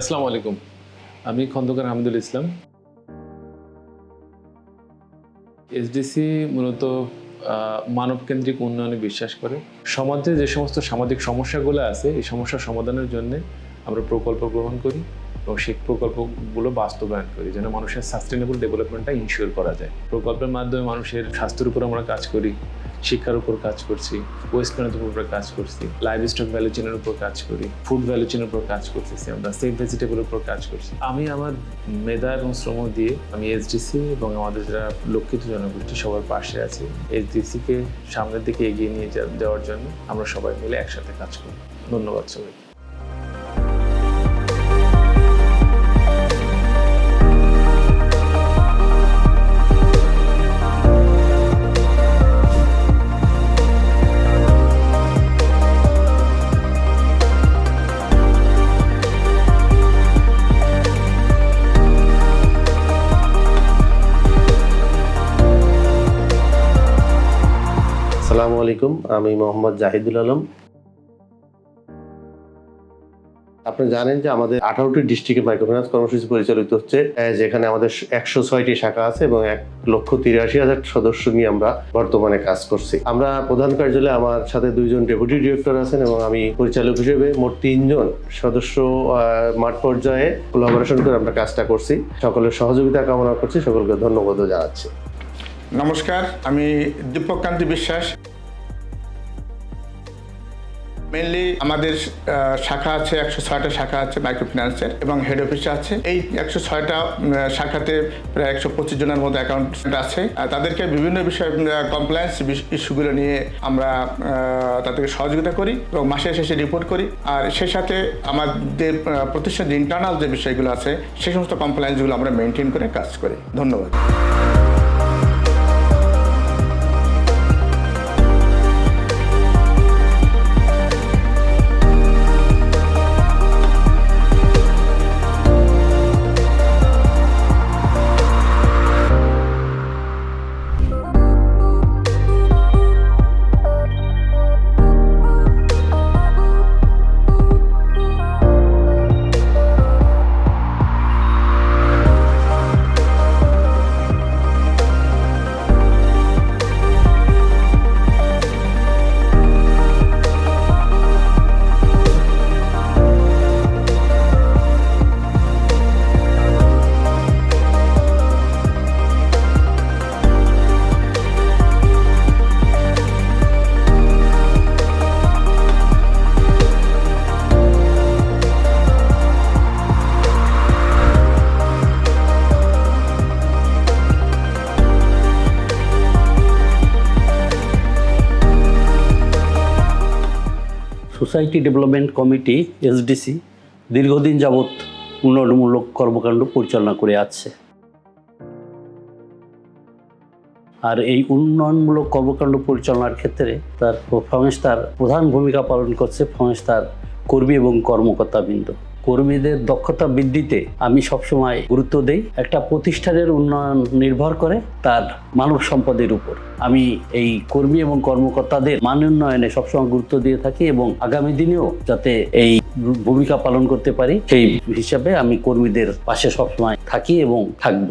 আসসালামু আলাইকুম। আমি খন্দকার হামিদুল ইসলাম। এসডিসি মূলত মানবকেন্দ্রিক উন্নয়নে বিশ্বাস করে। সমাজে যে সমস্ত সামাজিক সমস্যাগুলো আছে, এই সমস্যা সমাধানের জন্য আমরা প্রকল্প গ্রহণ করি এবং সেই প্রকল্পগুলো বাস্তবায়ন করি, যেন মানুষের সাস্টেনেবল ডেভেলপমেন্টটা ইনশিওর করা যায়। প্রকল্পের মাধ্যমে মানুষের স্বাস্থ্যের উপর আমরা কাজ করি। শিক্ষার উপর কাজ করছি ওয়েস্ট ম্যানেজমেন্টের উপর কাজ করছি লাইভ স্টক ভ্যালু চেনের উপর কাজ করি ফুড ভ্যালু চেনের উপর কাজ করতেছি আমরা সেফ ভেজিটেবলের উপর কাজ করছি। আমি আমার মেধা এবং শ্রম দিয়ে আমি এসডিসি এবং আমাদের যারা লক্ষিত জনগোষ্ঠী সবার পাশে আছি এসডিসিকে সামনের দিকে এগিয়ে নিয়ে যাওয়ার জন্য আমরা সবাই মিলে একসাথে কাজ করি ধন্যবাদ সবাই আসসালামু আলাইকুম, আমি মোহাম্মদ জাহিদুল আলম। আপনি জানেন যে আমাদের আঠারোটি ডিস্ট্রিক্টে মাইক্রোফিন্যান্স কর্মসূচি পরিচালিত হচ্ছে যেখানে আমাদের একশো ছয়টি শাখা আছে এবং এক লক্ষ তিরাশি হাজার সদস্য নিয়ে আমরা বর্তমানে কাজ করছি। আমরা প্রধান কার্যালয়ে আমার সাথে দুইজন ডেপুটি ডিরেক্টর আছেন এবং আমি পরিচালক হিসেবে মোট তিনজন সদস্য মাঠ পর্যায়ে কোলাবোরেশন করে আমরা কাজটা করছি। সকলের সহযোগিতা কামনা করছি, সকলকে ধন্যবাদ জানাচ্ছি। নমস্কার, আমি দীপক কান্তি বিশ্বাস মেনলি আমাদের শাখা আছে একশো ছয়টা শাখা আছে মাইক্রো ফিন্যান্সের এবং হেড অফিসে আছে। এই একশো ছয়টা শাখাতে প্রায় একশো পঁচিশ জনের মতো অ্যাকাউন্ট আছে। তাদেরকে বিভিন্ন বিষয় কমপ্লায়েন্স ইস্যুগুলো নিয়ে আমরা তাদেরকে সহযোগিতা করি এবং মাসের শেষে রিপোর্ট করি। আর সে সাথে আমাদের আহ, প্রতিষ্ঠানের ইন্টারনাল যে বিষয়গুলো আছে সেই সমস্ত কমপ্লায়েন্সগুলো আমরা মেনটেন করে কাজ করি। ধন্যবাদ। সোসাইটি ডেভেলপমেন্ট কমিটি এসডিসি দীর্ঘদিন যাবৎ উন্নয়নমূলক কর্মকাণ্ড পরিচালনা করে আসছে আর এই উন্নয়নমূলক কর্মকাণ্ড পরিচালনার ক্ষেত্রে তার সংস্থার প্রধান ভূমিকা পালন করছে সংস্থার কর্মী এবং কর্মকর্তাবৃন্দ কর্মীদের দক্ষতা বৃদ্ধিতে আমি সবসময় গুরুত্ব দেই। একটা প্রতিষ্ঠানের উন্নয়ন নির্ভর করে তার মানব সম্পদের উপর। আমি এই কর্মী এবং কর্মকর্তাদের মান উন্নয়নে সবসময় গুরুত্ব দিয়ে থাকি এবং আগামী দিনেও যাতে এই ভূমিকা পালন করতে পারি, সেই হিসাবে আমি কর্মীদের পাশে সবসময় থাকি এবং থাকব।